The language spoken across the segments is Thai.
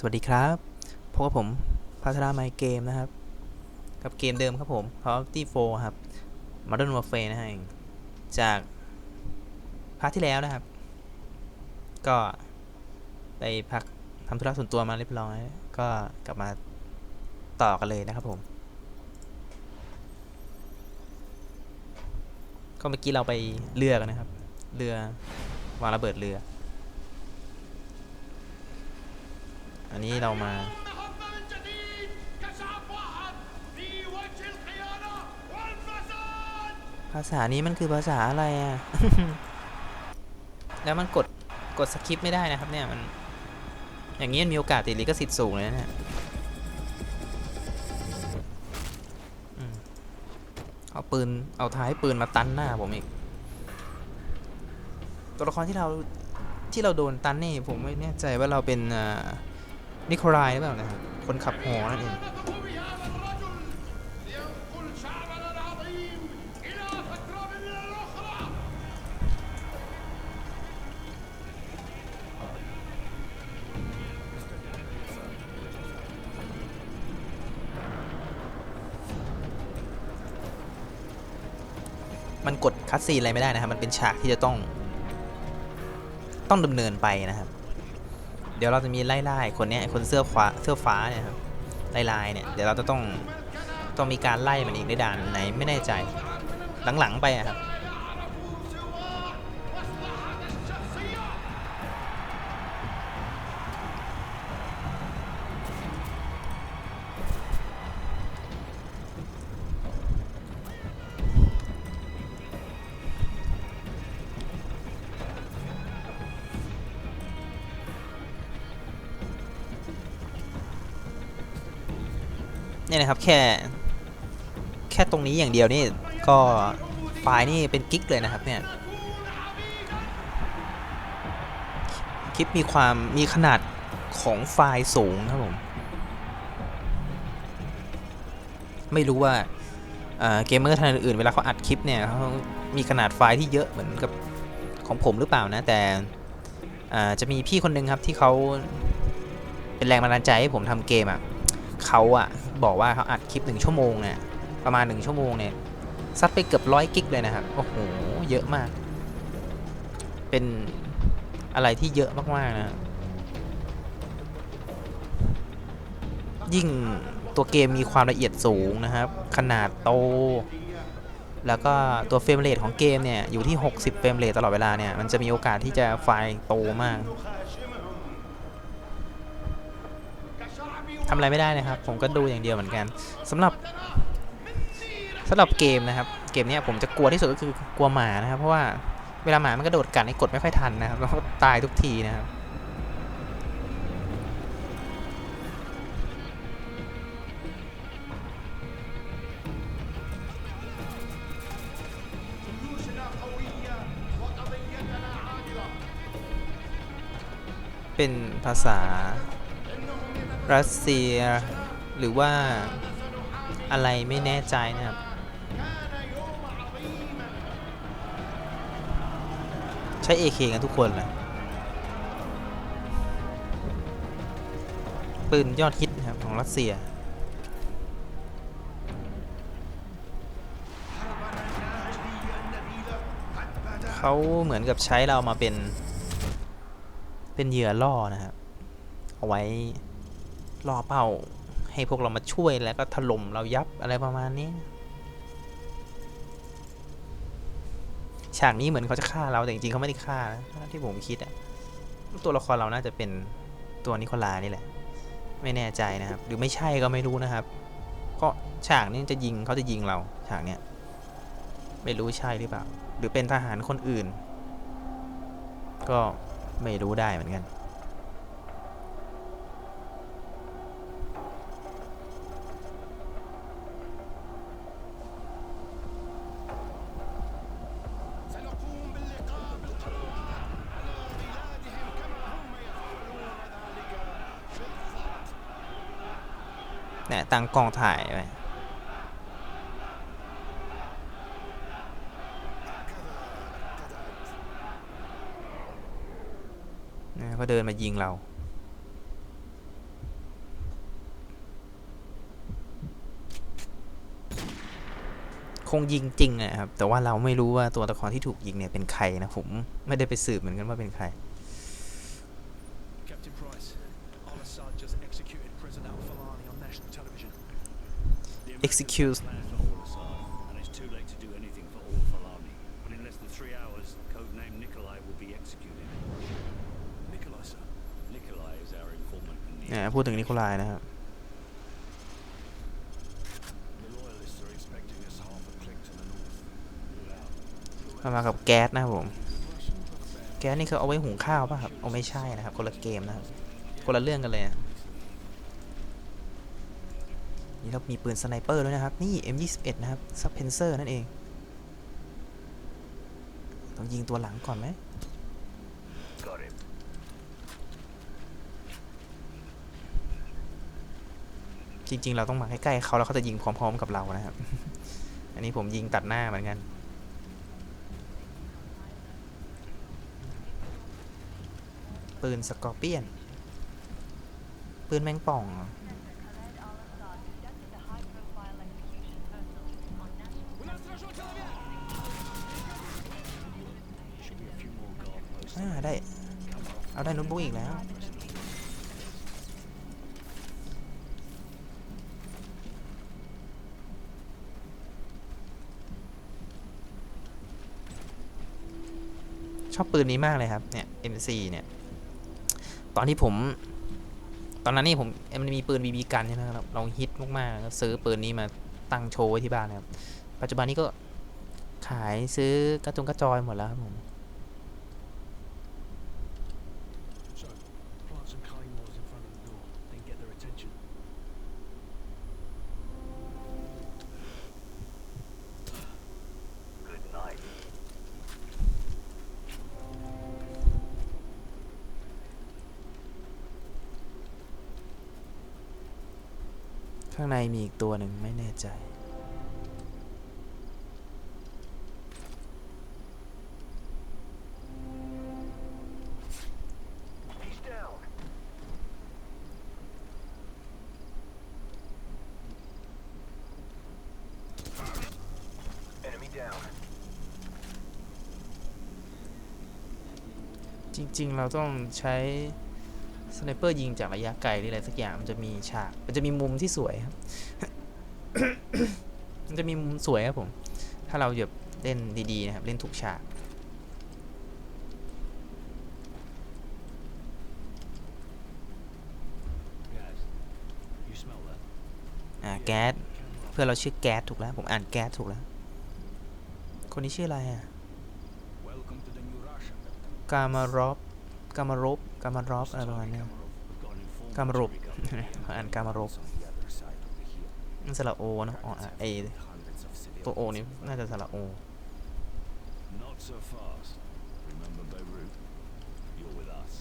สวัสดีครับพบกับผมพัทราไมเกมนะครับ กับเกมเดิมครับผม Call of Duty 4ครับ Modern Warfare นะฮะจากพาร์ทที่แล้วนะครับ ก็ไปพักทำธุระส่วนตัวมาเรียบร้อย ก็กลับมาต่อกันเลยนะครับผม ก็เมื่อกี้เราไปเรือกันนะครับ เรือวางระเบิดเรือันนี้เรามาภาษานี้มันคือภาษาอะไรอะแล้วมันกด กดสคริปไม่ได้นะครับเนี่ยมัน อย่างนี้มันมีโอกาสติดลิขสิทธิ์สูงเลยนะเนี่ยเอาปืน เอาท้ายปืนมาตันหน้าผมอีก ตัวละครที่เราที่เราโดนตันนี่ผมไม่แน่ใจว่าเราเป็นอ่า นิโคลายหรือเปล่านะครับคนขับหอนั่นเองมันกดคัดซีนอะไรไม่ได้นะครับ มันเป็นฉากที่จะต้อง ต้องดำเนินไปนะครับ เดี๋ยวเราจะมีไล่ไล่คนเนี้ยคนเสื้อฟ้าเสื้อฟ้าเนี่ยครับไล่ไล่เนี่ยเดี๋ยวเราจะต้องต้องมีการไล่มันอีกในด่านไหนไม่แน่ใจหลังๆไปอะครับ เนี่ยนะครับแค่ แค่ตรงนี้อย่างเดียวนี่ก็ไฟล์นี่เป็นกิกเลยนะครับเนี่ยคลิปมีความมีขนาดของไฟล์สูงนะครับผมไม่รู้ว่าเกมเมอร์ท่านอื่นเวลาเขาอัดคลิปเนี่ยเขามีขนาดไฟล์ที่เยอะเหมือนกับของผมหรือเปล่านะแต่จะมีพี่คนหนึงครับที่เขาเป็นแรงบันดาลใจให้ผมทำเกมอะ เขาอะบอกว่าเขาอัดคลิปหนึ่งชั่วโมงเนี่ยประมาณหนึ่งชั่วโมงเนี่ยซัดไปเกือบร้อยกิกเลยนะครับโอ้โหเยอะมาก เป็นอะไรที่เยอะมากๆนะยิ่งตัวเกมมีความละเอียดสูงนะครับ ขนาดโต แล้วก็ตัวเฟรมเรทของเกมเนี่ย อยู่ที่ 60 เฟรมเรทตลอดเวลาเนี่ย มันจะมีโอกาสที่จะไฟล์โตมาก ทำอะไรไม่ได้นะครับ ผมก็ดูอย่างเดียวเหมือนกันสำหรับสำหรับเกมนะครับ เกมนี้ผมจะกลัวที่สุดก็คือกลัวหมานะครับ เพราะว่าเวลาหมามันกระโดดกัดให้กดไม่ค่อยทันนะครับแล้วตายทุกทีนะครับเป็นภาษา รัสเซีย หรือว่าอะไรไม่แน่ใจนะครับ ใช้เอเคกันทุกคนเลยปืนยอดฮิตครับของรัสเซียเขาเหมือนกับใช้เรามาเป็น เป็นเหยื่อล่อนะครับ เอาไว้ ล่อเป้าให้พวกเรามาช่วยแล้วก็ถล่มเรายับอะไรประมาณนี้ ฉากนี้เหมือนเขาจะฆ่าเราแต่จริงๆเขาไม่ได้ฆ่านะที่ผมคิดอะตัวละครเราน่าจะเป็นตัวนิโคลานี่แหละ ไม่แน่ใจนะครับ หรือไม่ใช่ก็ไม่รู้นะครับก็ฉากนี้จะยิงเขาจะยิงเรา ฉากเนี้ยไม่รู้ใช่หรือเปล่า หรือเป็นทหารคนอื่น ก็ไม่รู้ได้เหมือนกัน เนี่ยตั้งกล้องถ่ายไปนะก็เดินมายิงเรา คงยิงจริงนะครับ แต่ว่าเราไม่รู้ว่าตัวละครที่ถูกยิงเนี่ยเป็นใครนะ ผมไม่ได้ไปสืบเหมือนกันว่าเป็นใคร in the อ่าพูดถึงนิโคลายนะครับมามากับแก๊สนะครับผม แก๊สนี่คือเอาไว้หุงข้าวป่ะครับ เอาไม่ใช่นะครับ คนละเกมนะครับ คนละเรื่องกันเลยนะ นี่เรามีปืนสไนเปอร์ด้วยนะครับ นี่ M21 นะครับซับเพนเซอร์นั่นเอง ต้องยิงตัวหลังก่อนไหมจริง ๆ เราต้องมาใกล้ๆเขาแล้วเขาจะยิงพร้อม ๆ กับเรานะครับ อันนี้ผมยิงตัดหน้าเหมือนกัน ปืนสกอร์เปียน ปืนแมงป่อง ได้ เอาได้โน้ตบุ๊กอีกแล้วชอบปืนนี้มากเลยครับ เนี่ย M4 เนี่ย ตอนที่ผม ตอนนั้นนี่ผมมันมีปืนบีบีกันใช่ไหมครับเราฮิตมากๆก็ซื้อปืนนี้มาตั้งโชว์ไว้ที่บ้านนะครับ ปัจจุบันนี้ก็ขายซื้อกระจุงกระจอยหมดแล้วครับผม ในมีอีกตัวหนึ่งไม่แน่ใจ จริงๆ เราต้องใช้ สไนเปอร์ยิงจากระยะไกลหรืออะไรสักอย่าง มันจะมีฉาก มันจะมีมุมที่สวยครับ มันจะมีมุมสวยครับผม ถ้าเราหยบเล่นดีๆนะครับ เล่นถูกฉาก อ่าแก๊ส เพื่อเราชื่อแก๊สถูกแล้ว ผมอ่านแก๊สถูกแล้ว คนนี้ชื่ออะไรอะ กามารอบ กามารบกามารอบอะไรประมาณเนี้ย We've got an informant. กามารบ to recover. อ่านกามารบ on the other side of the hill. มันสระโอเนอะอ๋ออะไอ Hundreds of civilians. ตัวโอนี่น่าจะสระโอ Not so fast. Remember Beirut? You're with us.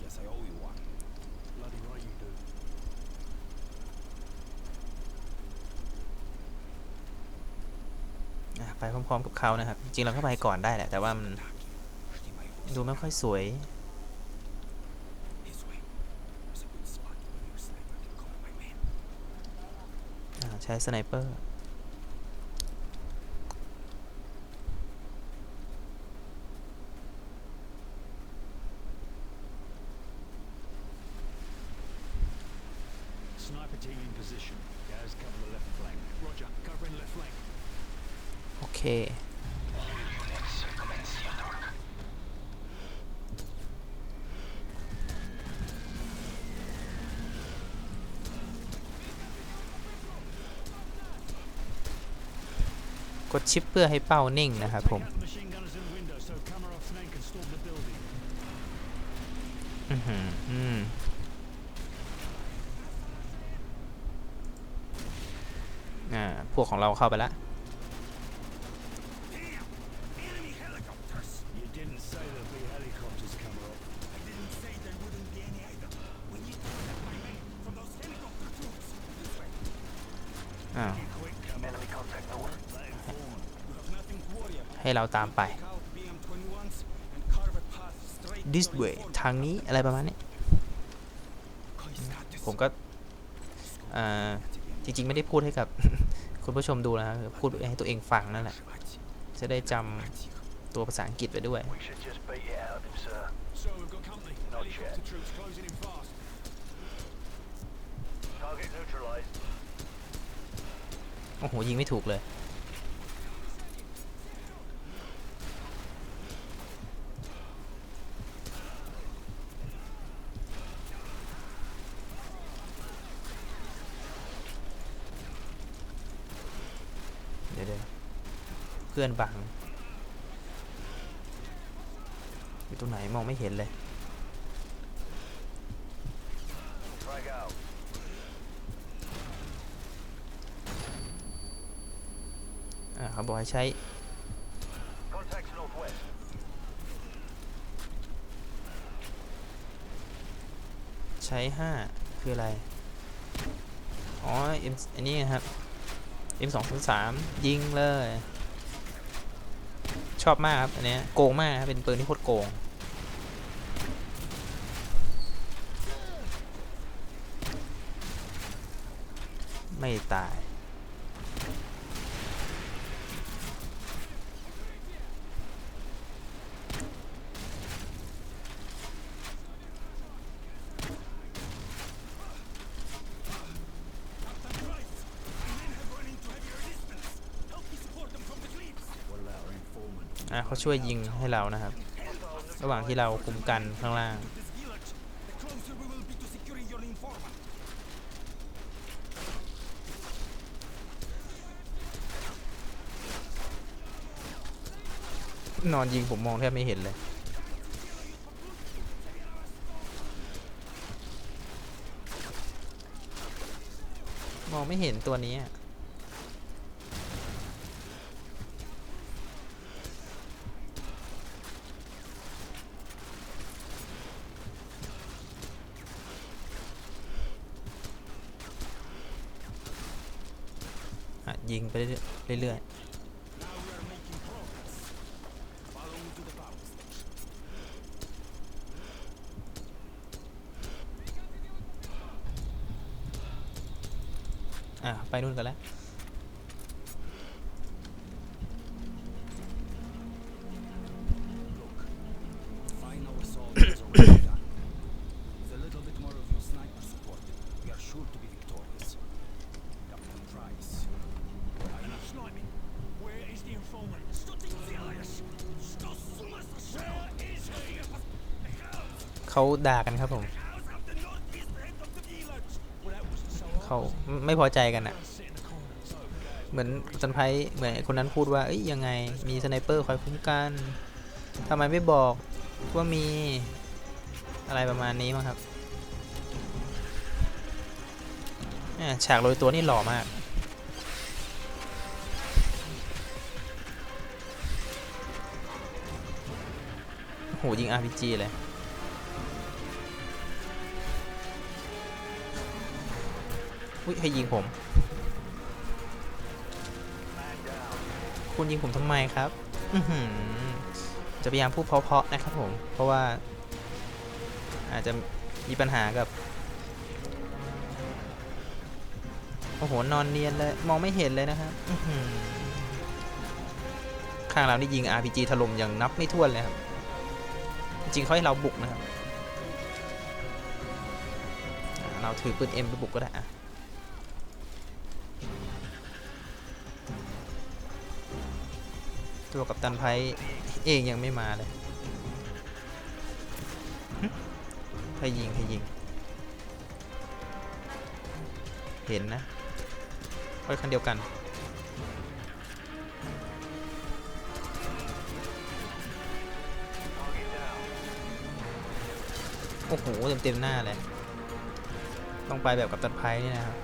Guess I owe you one. Bloody right you do. อะไปพร้อมๆกับเขานะครับ จริงๆเราก็ไปก่อนได้แหละ แต่ว่ามัน Ready my horse. ดูไม่ค่อยสวย ใช้สไนเปอร์โอเค กดชิปเพื่อให้เป้านิ่งนะครับผมอ่า พวกของเราเข้าไปแล้ว เราตามไป Take out BM-21s and carve a path straight this to your way informant. ทางนี้อะไรประมาณนี้ He's got this. ผมก็อ่าจริงๆ ไม่ได้พูดให้กับคุณผู้ชมดูนะครับพูดให้ตัวเองฟังนั่นแหละ จะได้จำตัวภาษาอังกฤษไปด้วย We should just beat it out of him, sir. So we've got company. Not Helicopter yet. troops closing in fast. Target neutralized. โอ้โห ยิงไม่ถูกเลย เดี๋ยวเดี๋ยว เพื่อนบังอยู่ตรงไหนมองไม่เห็นเลยเขาบอกให้ใช้ใช้ห้าคืออะไร อ๋อ M อันนี้ครับ M 2 0 3ยิงเลย ชอบมากครับอันนี้โกงมากครับเป็นปืนที่โคตรโกงไม่ตาย เขาช่วยยิงให้เรานะครับ ระหว่างที่เราคุมกันข้างล่างนอนยิงผมมองแทบไม่เห็นเลย มองไม่เห็นตัวนี้อะ ยิงไปเรื่อยๆ อะ ไปนู่นกันแล้ว เขาด่ากันครับผมเขาไม่พอใจกันอะเหมือนจันไพเหมือนคนนั้นพูดว่าเอ้ยยังไงมีสไนเปอร์คอยคุ้มกันทำไมไม่บอกว่ามีอะไรประมาณนี้มั้งครับฉากโรยตัวนี่หล่อมากโอ้โหยิง RPG เลย อุ้ยให้ยิงผม คุณยิงผมทำไมครับ จะพยายามพูดเพราะๆนะครับผม เพราะว่า อาจจะมีปัญหากับ โอ้โห นอนเนียนเลย มองไม่เห็นเลยนะครับข้างเรานี่ยิง RPG ถล่มอย่างนับไม่ถ้วนเลยครับ จริงเขาให้เราบุกนะครับ เราถือปืน M ไปบุกก็ได้อะ ตัวกับตันไพเองยังไม่มาเลยหึใครยิงใครยิง เห็นนะค่อยคันเดียวกัน โอ้โห เต็มเต็มหน้าเลย ต้องไปแบบกับตันไพนี่นะครับ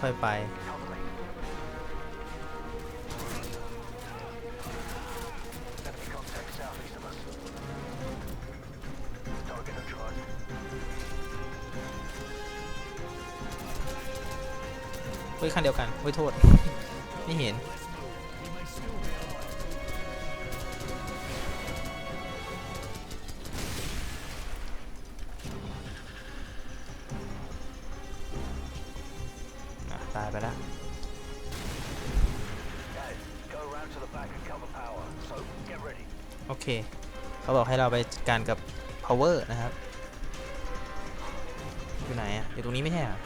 ค่อยๆไป ฮ้ยคันเดียวกันเฮ้ยโทษ ไม่เห็น ตายไปแล้ว โอเค เขาบอกให้เราไปจัดการกับ power นะครับ อยู่ไหนอะอยู่ตรงนี้ไม่ใช่หรอ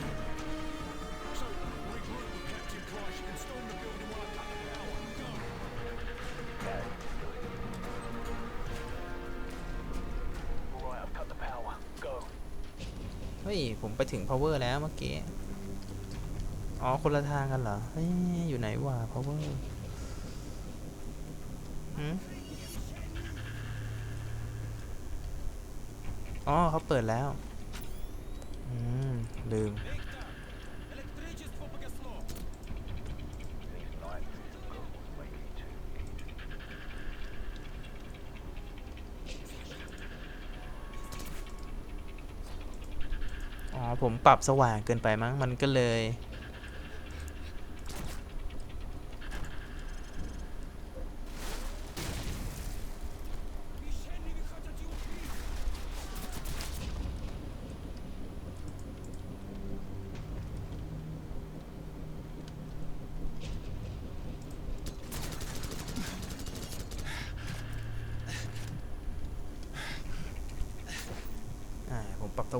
ฮ้ย ผมไปถึง power แล้วเมื่อกี้ อ๋อ คนละทางกันเหรอ เฮ้ย อยู่ไหนวะ power อืมอ๋อเขาเปิดแล้ว อืม ลืม ผมปรับสว่างเกินไปมั้งมันก็เลย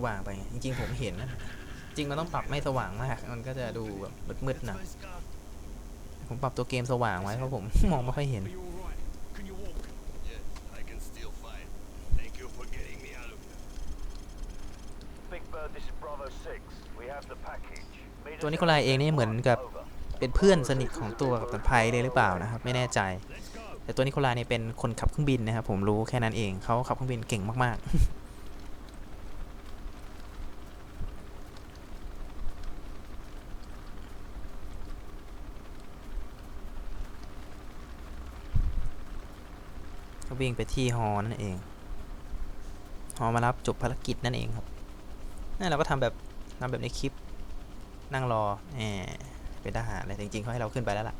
ว่างไปไงจริงๆผมเห็นนะ จริงมันต้องปรับไม่สว่างมาก มันก็จะดูแบบมืดๆหน่อยผมปรับตัวเกมสว่างไว้เพราะผมมองไม่ค่อยเห็น Are you alright? Can you walk? Yes, I can still fight. Thank you for getting me out of here. Big Bird, this is Bravo 6. We have the package. Meet us ตัวนิ at โคลายเองนี่เหมือนกับ Over. เป็นเพื่อนสนิทของตัวกับตันไพเลยหรือเปล่านะครับ ไม่แน่ใจ Let's go. แต่ตัวนิโคลายเนี่ยเป็นคนขับเครื่องบินนะครับผมรู้แค่นั้นเองเขาขับเครื่องบินเก่งมากๆ วิ่งไปที่ฮอนั่นเองฮอมารับจบภารกิจนั่นเองครับนั่นเราก็ทำแบบทำแบบในคลิปนั่งรอแหมเป็นทหารเลยจริงๆเขาให้เราขึ้นไปแล้วล่ะ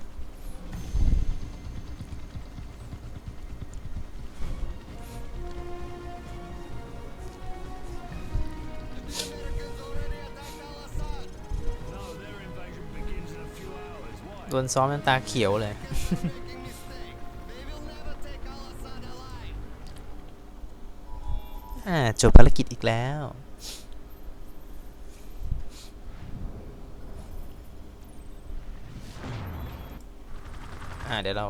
โดนซ้อมน้ำตาเขียวเลย จบภารกิจอีกแล้ว อ่า เดี๋ยวเรา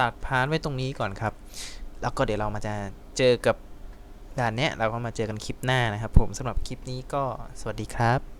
ตัดพาร์ทไว้ตรงนี้ก่อนครับ แล้วก็เดี๋ยวเรามาจะเจอกับด่านเนี้ย เราก็มาเจอกันคลิปหน้านะครับ ผมสำหรับคลิปนี้ก็สวัสดีครับ